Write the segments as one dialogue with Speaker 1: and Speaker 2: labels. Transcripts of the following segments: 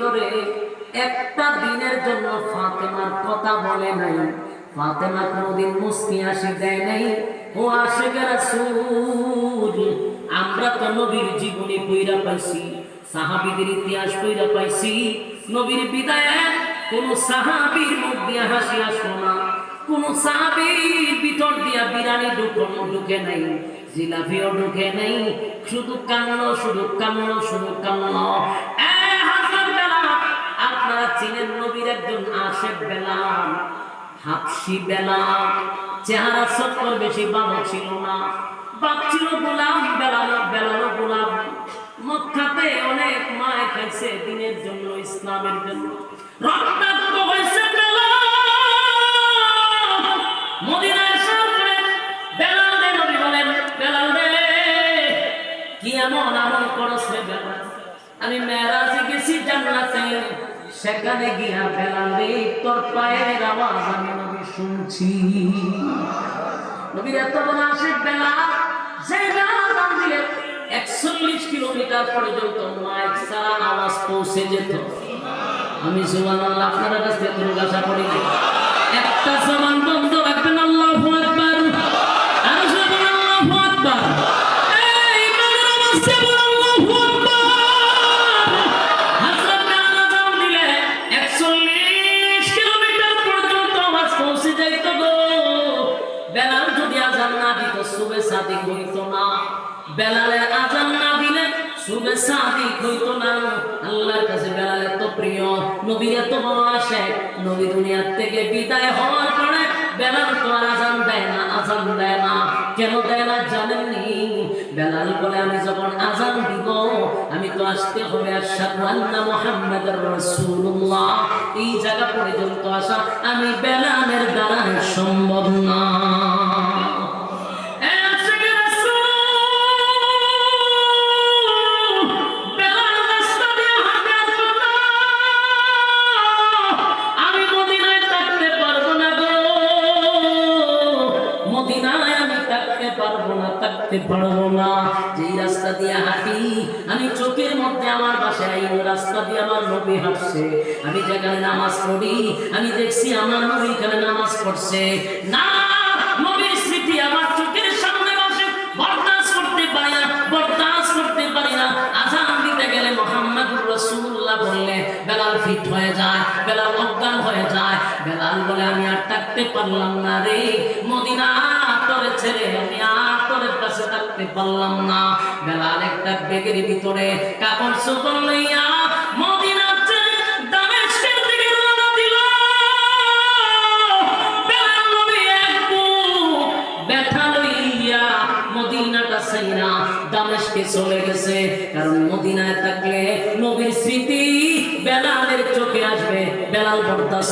Speaker 1: ভিতরে একটা দিনের জন্য ফাতেমার কথা বলে নাই। ফাতেমা কোনোদিন মুস্কি আসি দেয় নাই। ও আসে রাসূল, আমরা তো নবীর জীবনী কইরা পাইছি, সাহাবীদের ইতিহাস কইরা পাইছি। নবীর বিদায়ে কোন সাহাবীর মুখ দিয়া হাসি আসলো না। কোন সাহাবীর ভিতর দিয়া বিরানি ঢুকনো ঢুকে নাই, জিলাপিও ঢুকে নাই। শুধু কান্না শুধু কান্না শুধু বেলাল আপনারা চিনেন নবীর একজন আশেক বেলাল, হাফসি বেলাল। চেহারা সত্তর বেশি বাবা ছিল না। বাপ ছিল গোলাম, বেলাল বেলাল গোলাম। মক্কাতে অনেক মায় খাইছে দিনের জন্য ইসলামের জন্য। রক্তাক্ত হয়েছে বেলাল। মদিনায় পরে বেলাল রে নবী বলেন, বেলাল রে, কি এমন আমল করছ বেলাল? আমি মেরাজে গেছি জান্নাতে। সেখানে গিয়া বেলাল তোর পায়ের আওয়াজ আমি নবী শুনছি। নবীর এত বড় আশেক বেলা যে দাম দিলে একচল্লিশ কিলোমিটার পর্যন্ত মাইক ছাড়া আওয়াজ পৌঁছে যেত। আমি সুবহানাল্লাহ, আপনাদের কাছ থেকে আশা করি একটা জবান বন্ধ রাখবেন, আল্লাহু আকবার। আর জবান, আল্লাহু আকবার। এই ইমানের আওয়াজ সুবে সাদিক বেলাল বলে, আমি যখন আজান দিব, আমি তো আসতে হবে আশহাদু আন্না মুহাম্মাদার রাসূলুল্লাহ। এই জায়গা পর্যন্ত আসা আমি বেলালের দ্বারা সম্ভব না। থাকতে পারব না। যেই রাস্তা দিয়ে হাঁটি, আমি চোখের মধ্যে আমার বাসায় ওই রাস্তা দিয়ে আমার নবী হাঁটছে। আমি যেখানে নামাজ পড়ি, আমি দেখছি আমার নবী এখানে নামাজ পড়ছে। না, নবীর স্মৃতি আমার চোখের সামনে বসে। বরদাস্ত করতে পারি না বরদাস্ত করতে পারি না। আজান দিতে গেলে মোহাম্মদুর রাসূলুল্লাহ বললে, বেলাল ফিট হয়ে যায়, বেলাল অজ্ঞান হয়ে যায়। বেলাল বলে, আমি আর থাকতে পারলাম না রে। মদিনা তোরে ছেড়ে আমি আর তোরের কাছে থাকতে পারলাম না। বেলাল একটা বেগের ভিতরে কাপড় চোপড় লইয়া মদিনা ছেড়ে দামেস্কের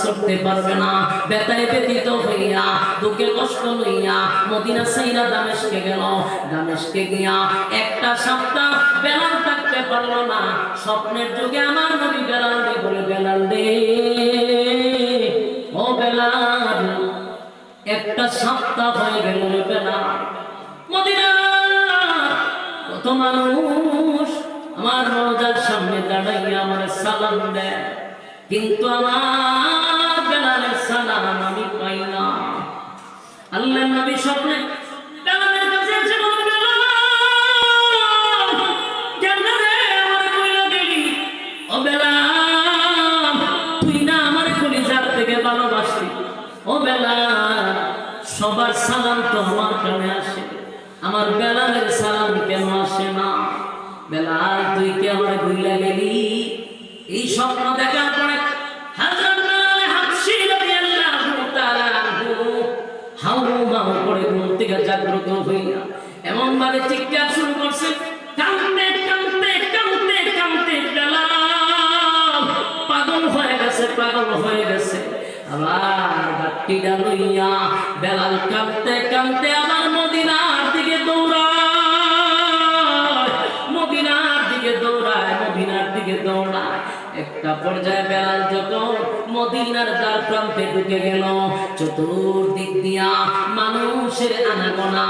Speaker 1: বরদাস্ত পারবে না। ব্যথায় ব্যতীত হইয়া, দুঃখে কষ্ট লইয়া মদিনা সাইনা দামেস্কে গেল। দামেস্কে গিয়া একটা সপ্তাহ বেলাল থাকতে পারল না। স্বপ্নের যুগে আমার নবী বেলাল রে বলে, বেলাল রে, ও বেলাল, একটা সপ্তাহ হয়ে গেল বেলাল। মদিনা, কত মানুষ আমার রোজার সামনে দাঁড়াইয়া আমার সালাম দেয়। কিন্তু আমার বেলাল তুই কে আমার ভুইলা গেলি। এই স্বপ্ন দেখার পরে আবার মদিনার পর্যায়ে বেলাল যখন মদিনার প্রান্তে ঢুকে গেল, চতুর্দিক দিয়া মানুষের আনাগোনা।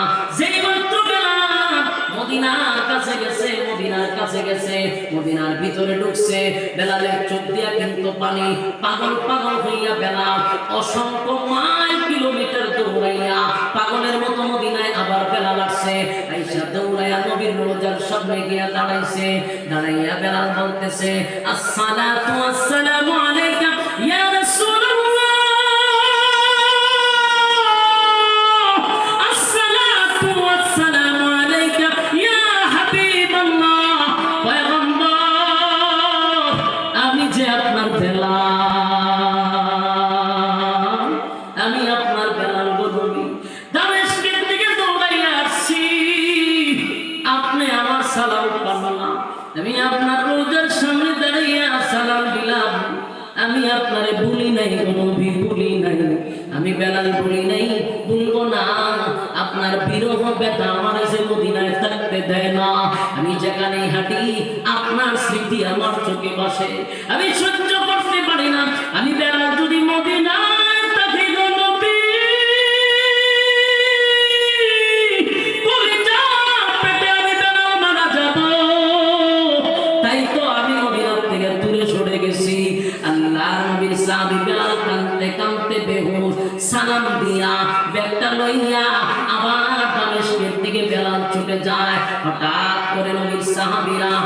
Speaker 1: মদিনার কাছে গেছে, মদিনার কাছে গেছে ভিতরে ঢুকছে। বেলালের চোখ দিয়া কিন্তু পানি, পাগল পাগল হইয়া বেলা অসংখ্য দৌড়াইয়া পাগলের মতো মদিনায় আবার বেলা লাগছে। আইসা দৌড়াইয়া নবীর রোজার সামনে গিয়া দাঁড়াইছে। দাঁড়াইয়া বেলাল বলতেছে, আসসালাতু আসসালামু আলাইকা, ইয়া আমি আপনার রোজার সামনে দাঁড়িয়ে সালাম দিলাম। আমি আপনারে ভুলি নাই, কোনো ভুলি নাই। আমি বেলাল ভুলি নাই, ভুলবো না। আপনার বিরহ ব্যথা আমার যে মদিনায় থাকতে দেয় না। আমি যেখানে হাঁটি, আপনার স্মৃতি আমার চোখে বসে। আমি সহ্য করতে পারি না। আমি বেলাল যদি মদিনায়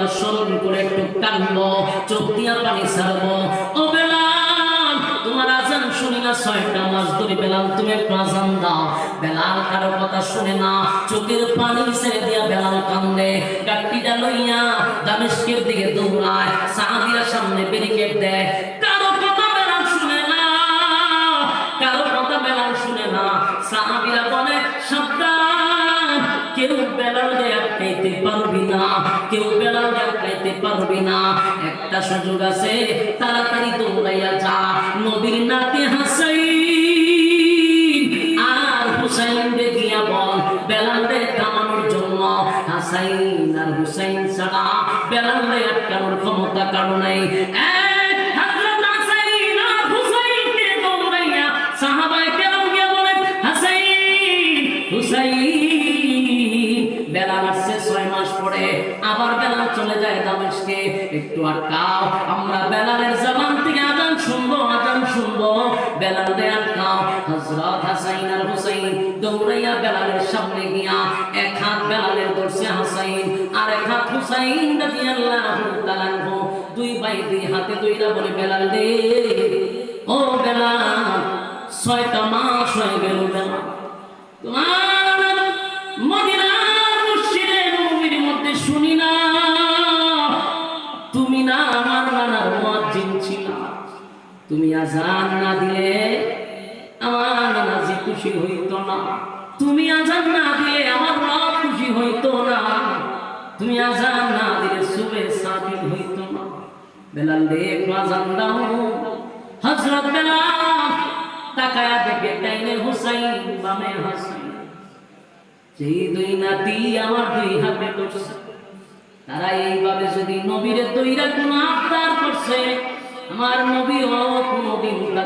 Speaker 1: কথা স্মরণ করে একটু কানবো চোখ দিয়া পানি ছাড়বো। ও বেলাল, তোমার আজান শুনি না ছয়টা মাস ধরে বেলাল, তুমি একটু আজান দাও। বেলাল কারও কথা শুনে না, চোখের পানি ছেড়ে দিয়া বেলাল কান্দে। গাড়িটা লইয়া দামেশকের দিকে দৌড়ায়, সাহাবিরা সামনে ব্যারিকেড দেয়। আটকাইতে পারবি না, কেউ বেলা আটকাইতে পারবি না। একটা সুযোগ আছে, তাড়াতাড়ি দৌড়াইয়া যা। নবীর নাতে হাসাই আর হুসাইন দেখিয়া বল বেলালকে থামানোর জন্য। হাসাইন আর হুসাইন ছাড়া বেলালকে আটকানোর ক্ষমতা কারও বেলাল আসছে ছয় মাস পরে, আবার বেলাল চলে যায় দামেস্কে একটু আটকাও আমরা বেলালের জবান থেকে আজান শুনব আজান শুনব। বেলাল দে আটকাও হযরত হাসাইন আর হুসাইন দৌড়াইয়া বেলালের সামনে গিয়া এক হাত বেলালের ধরছে হাসাইন আর এক হাত হুসাইন রাদিয়াল্লাহু দুই ভাই দুই হাতে দুইটা বলে, বেলাল দে ও বেলাল, ছয়টা মাস হয়ে গেল বেলাল। তোমার আজান না দিলে আমার নানাজি খুশি হইতো না। তুমি আজান না দিলে আমার রব খুশি হইতো না। তুমি আজান না দিলে সুবে সাদিক হইতো না। বেলাল দে একটু আজান দাও। হযরত বেলাল তাকায়া দেখে ডাইনে হুসাইন, বামে হাসাইন। যেই দুই নাতি আমার দুই হাতে ধরছে। তারা এইভাবে যদি নবীরে তৈরা কোনো আবদার করছে, আমার নবী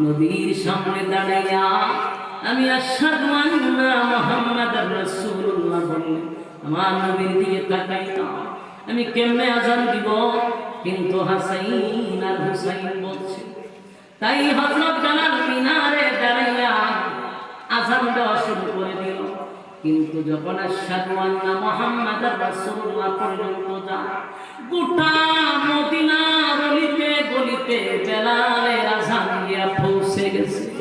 Speaker 1: নবীর সামনে দাঁড়াইয়া আমি বলি আমার নবীর দিকে তাকাই না আমি কেমনে আজান দিব? কিন্তু হাসাইন আর হুসাইন বলছে, তাই হযরত বেলাল মিনারে দাঁড়াইয়া আজান দেওয়া শুরু করে দিল। কিন্তু যখন আশহাদু আন্না মুহাম্মাদার রাসূলুল্লাহ পর্যন্ত যায়, গোটা মদিনার অলিতে গলিতে বেলালের আজান গিয়া পৌঁছে গেছে।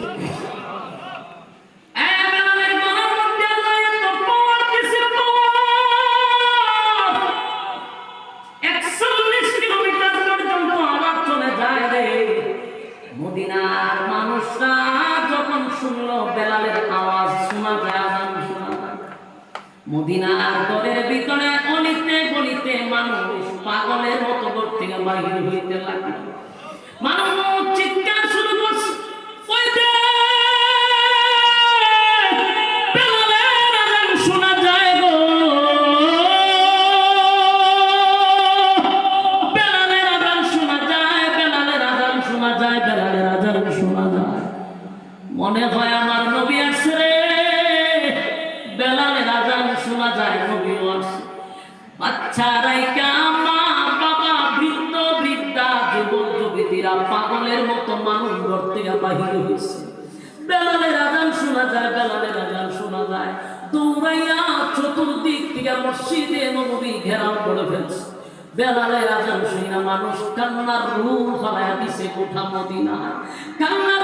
Speaker 1: বাবা, বৃদ্ধ, বৃদ্ধা, যুবক, যুবতীরা পাগলের মতো মানুষ ঘর থেকে বাহির হয়েছে। বেলালের শোনা যায়, বেলালের শোনা যায়। দৌড়াইয়া চতুর্দিক থেকে মসজিদে নবী ঘেরাও করে ফেলছে। বেলালের আজান শুনা মানুষ কান্নার রূপ ফলাইয়া দিছে কোঠা মদিনা। কান্নার